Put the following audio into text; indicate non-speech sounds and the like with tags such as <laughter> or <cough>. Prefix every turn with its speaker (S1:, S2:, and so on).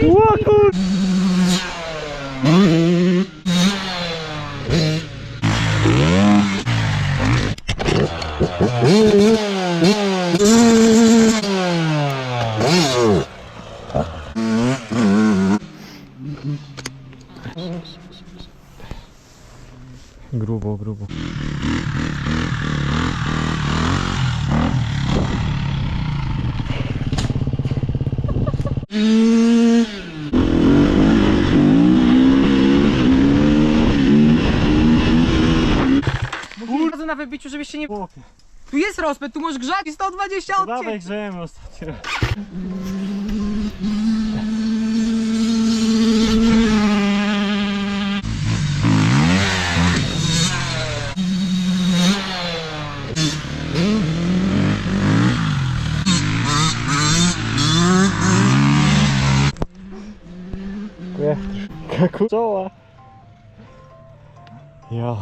S1: kur... Grubo, grubo.
S2: Bardzo <laughs> na wybiciu, żebyś się nie... Tu jest rozpęd, tu możesz grzać i 120
S1: Dawaj
S2: odcień.
S1: grzejemy ostatnio. Dziękuję. Czoła. Ja.